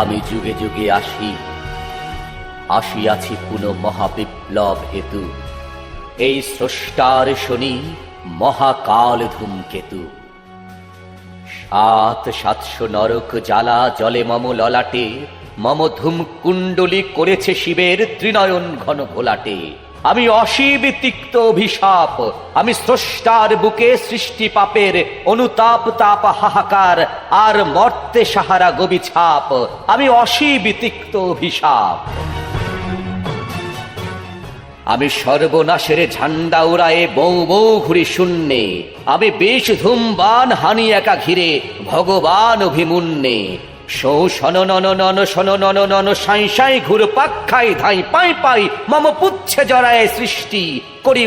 আমি যুগে যুগে আসি, আসিয়াছি পুনঃ মহাবিপ্লব হেতু। এই স্রষ্টার শনি মহাকাল ধূমকেতু। সাত সাতশো নরক জ্বালা জলে মম ললাটে, মম ধূম কুণ্ডলী করেছে শিবের ত্রিনয়ন ঘন ঘোলাটে। আমি অশিব তিক্ত অভিশাপ, আমি স্রষ্টার বুকে সৃষ্টি পাপের অনুতাপ, তাপ, হাহাকার, আর মর্তে সাহারা গবি ছাপ, আমি অশিব তিক্ত অভিশাপ। আমি সর্বনাশের ঝান্ডা উড়ায়ে বৌ বৌ ঘুরি শূন্যে, আমি বেশ ধূমবান হানি একা ঘিরে ভগবান অভিমুন্নে নন নন নন নন, সাই সাই ঘুর পাক্ষাই ধাই, পাই মম সৃষ্টি, করি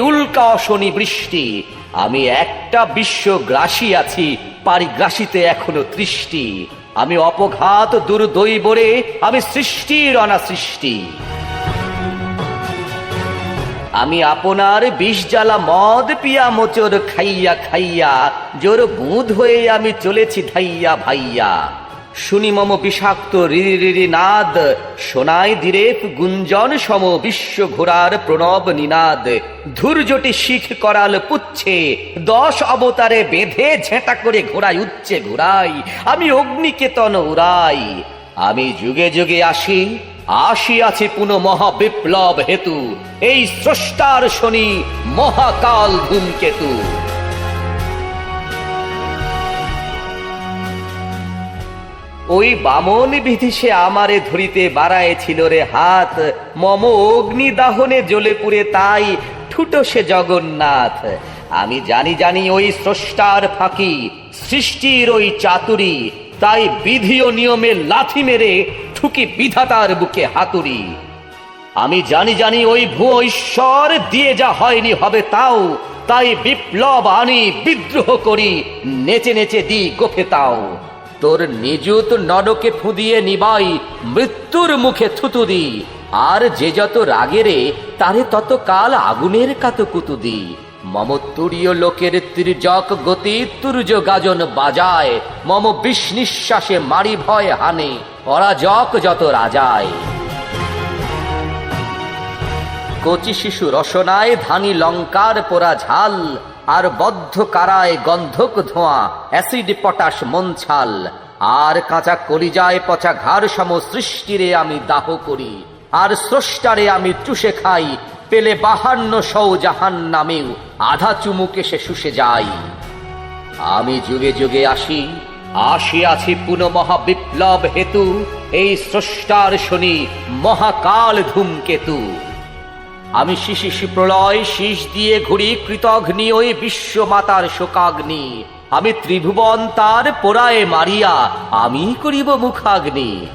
বৃষ্টি। আমি একটা বিশ্ব গ্রাসী আছি পারি পারিগ্রাসীতে এখনও তৃষ্টি। আমি অপঘাত দুর্দৈবরে, আমি সৃষ্টির অনা সৃষ্টি আমি আপনার বিষ জ্বালা মদ পিয়া মোচর খাইয়া খাইয়া, জোর বুধ হয়ে আমি চলেছি ধাইয়া ভাইয়া। শুনি মম বিষাক্ত রিরি নাদ সোনায় ধীরে গুঞ্জন সম বিশ্ব ঘোরার প্রণব নিনাদ। ধূর্যটি শিখ করাল পুচ্ছে, দশ অবতারে বেঁধে ঝেঁটা করে ঘোড়াই উচ্চে ঘোরাই আমি অগ্নিকেতন উড়াই। আমি যুগে যুগে আসি আসি, আসিয়াছি পুনঃ মহাবিপ্লব হেতু, এই স্রষ্টার শনি মহাকাল ধূমকেতু। ওই বামন বিধি সে আমারে ধরিতে বাড়ায়েছিল রে হাত। মম অগ্নি দাহনে জ্বলে পুড়ে তাই ঠুটো সে জগন্নাথ। আমি জানি জানি ওই স্রষ্টার ফাঁকি, সৃষ্টির ওই চাতুরি। তাই বিধি ও নিয়মে লাথি মেরে ঠুকি বিধাতার বুকে হাতুড়ি। আমি জানি জানি ওই ভুয়ো ঈশ্বর দিয়ে যা হয়নি হবে তাও, তাই বিপ্লব আনি বিদ্রোহ করি, নেচে নেচে দি গোফে তাও। তোর নিযুত নরকে ফুদিয়ে নিবাই, মৃত্যুর মুখে থুতু দি। আর যে যত রাগেরে তারে তত কাল আগুনের কাত কুতু দি। মম তুরীয় লোকের ত্রিজক গতি তুর্য গাজন বাজায়, মম বিষ মারি ভয় হানে, অরাজক যত রাজায়। কচি শিশু রসনায় ধানি লঙ্কার পোড়া ঝাল আর বদ্ধ কারায় গন্ধক ধোঁয়া, অ্যাসিড পটাশ মনছাল। আর কাঁচা কলিজায় পচা ঘাড় সম সৃষ্টিরে আমি দাহ করি, আর স্রষ্টারে আমি চুষে খাই, পেলে বাহান্ন সৌ জাহান নামেও আধা চুমুকে সে শুষে যাই আমি যুগে যুগে আসি, আসিয়াছি পুনঃ মহাবিপ্লব হেতু, এই স্রষ্টার শনি মহাকাল ধূমকেতু। আমি শিশিশি প্রলয়, শীষ দিয়ে ঘুরি কৃতঘ্নি ওই বিশ্ব মাতার শোকাগ্নি। আমি ত্রিভুবন, তার পোড়ায় মারিয়া, আমি করিব মুখাগ্নি।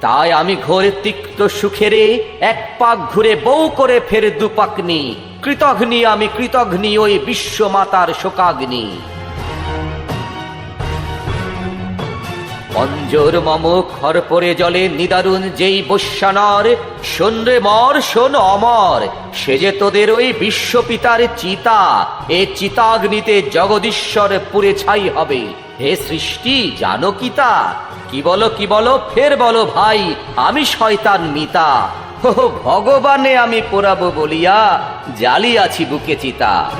তাই আমি ঘোর তিক্ত সুখেরে, এক পাক ঘুরে বউ করে ফের দুপাকনি কৃতঘ্নি আমি কৃতঘ্নি ওই বিশ্ব মাতার শোকাগ্নি। অঞ্জর মম খর পরে জলে নিদারুণ যেই বৈশ্যানর, শোন রে মর, শোন অমর, সে যে তোদের ওই বিশ্বপিতার চিতা, এ চিতাগ্নিতে জগদীশ্বর পুরে ছাই হবে। হে সৃষ্টি, জানো কি তা? কি বলো কি বলো? ফের বলো ভাই, আমি শয়তান মিতা। ভগবানে আমি পোড়াবো বলিয়া জালি আছি বুকে চিতা।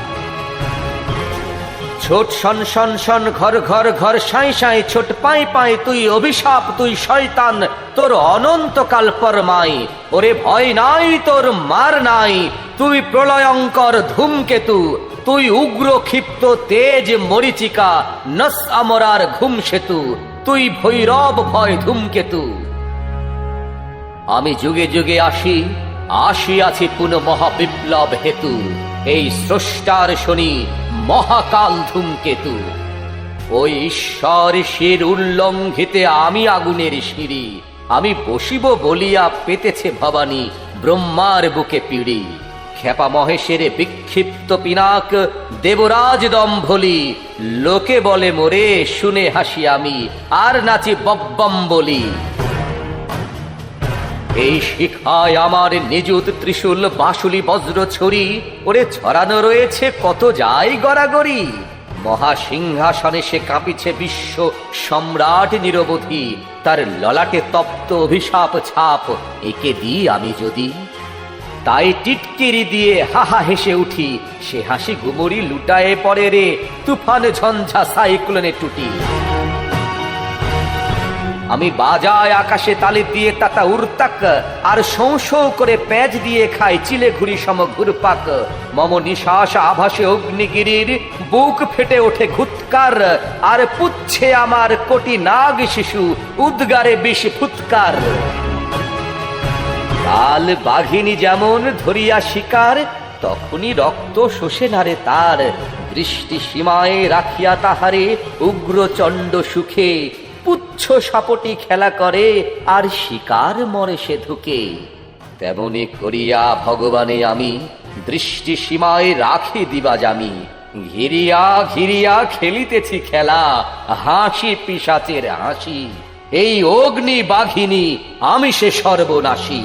ছোট শন শন শন, ঘর ঘর ঘর, সাই সাই ছোট, পাই পাই, তুই অভিশাপ, তুই শয়তান, তোর অনন্তকাল পরমাই। ওরে ভয় নাই, তোর মার নাই, তুই প্রলয়ঙ্কর ধূমকেতু, তুই উগ্র ক্ষিপ্ত তেজ মরিচিকা, নস আমরার ঘুম সেতু, তুই ভৈরব ভয় ধূমকেতু। আমি যুগে যুগে আসি আসি আছি পুনঃ মহাবিপ্লব হেতু। এই স্রষ্টার শনি মহাকাল ধূমকেতু। ওই ঈশ্বর শির উল্লঙ্ঘিতে আমি আগুনের সিঁড়ি, আমি বসিব বলিয়া পেতেছে ভবানী ব্রহ্মার বুকে পিড়ি। খেপা মহেশের বিক্ষিপ্ত পিনাক দেবরাজ দম্ভলি, লোকে বলে মোরে শুনে হাসি আমি, আর নাচি বব্বম বলি এই শিখায় আমার নিযুত ত্রিশূল বাঁশুলি বজ্র ছড়ি ওরে ছড়ানো রয়েছে কত যাই গড়াগড়ি। মহাসিংহাসনে সে কাঁপিছে বিশ্ব সম্রাট নিরবধি। তার ললাটে তপ্ত অভিশাপ ছাপ, একে দিই আমি যদি। তাই টিটকিরি দিয়ে হাহা হেসে উঠি। সে হাসি গুমরি লুটায়ে পড়ে রে, তুফান ঝঞ্ঝা সাইক্লোনে টুটি। আমি বাজায় আকাশে তালি দিয়ে তাতা উর্তাক, আর শোঁ করে প্যাঁচ দিয়ে খাই চিলে ঘুরি সম ঘুরপাক। মম নিশ্বাস আভাসে অগ্নিগিরির, বুক ফেটে ওঠে ঘুৎকার, আর পুচ্ছে আমার কোটি নাগ শিশু উদ্গারে বিষ ফুৎকার। কাল বাঘিনী যেমন ধরিয়া শিকার তখনই রক্ত শোষে নারে তার। দৃষ্টি সীমায় রাখিয়া তাহারে উগ্র চণ্ড সুখে পুচ্ছ সাপটি খেলা করে, আর শিকার মরে সে ধুকে। তেমনি করিয়া ভগবানে আমি দৃষ্টি সীমায় রাখি দিবা জামি। ঘিরিয়া ঘিরিয়া খেলিতেছি খেলা, হাসি পিসাচের হাসি। এই অগ্নি বাঘিনী, আমি সে সর্বনাশী।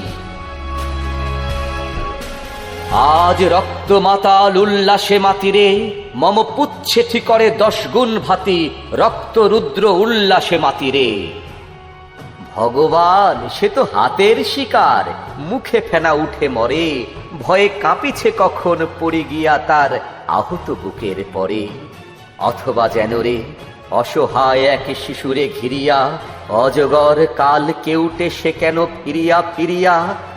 আজ রক্ত মাতাল উল্লাসে মাতিরে মম পুচ্ছে করে দশ গুণ ভাতি, রক্ত রুদ্র উল্লাসে মাতিরে। ভগবান, সে তো হাতের শিকার, মুখে ফেনা উঠে মরে, ভয়ে কাঁপিছে কখন পড়ে গিয়া তার আহত বুকের পরে। অথবা যেন রে, অসহায় এক শিশুরে ঘিরিয়া, অজগর কাল কেউটে সে কেন ফিরিয়া ফিরিয়া,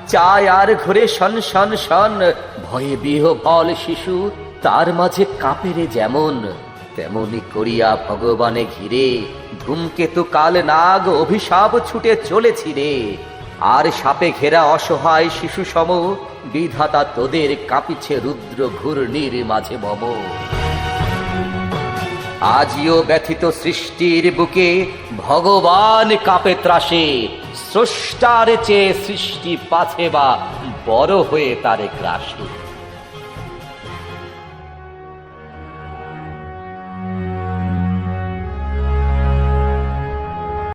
চায় আর ঘুরে শন শন শন ভয়ে বিহবল শিশু তার মাঝে কাঁপেরে যেমন, তেমনি করিয়া ভগবানে ঘিরে ধূমকেতু কাল নাগ অভিশাপ ছুটে চলেছি রে। আর সাপে ঘেরা অসহায় শিশু সম বিধাতা তোদের কাঁপিছে রুদ্র ঘূর্ণির মাঝে মম। আজিও ব্যথিত সৃষ্টির বুকে ভগবান কাপে ত্রাসে, স্রষ্টার চেয়ে সৃষ্টি পাছে বা বড় হয়ে তারে গ্রাসে।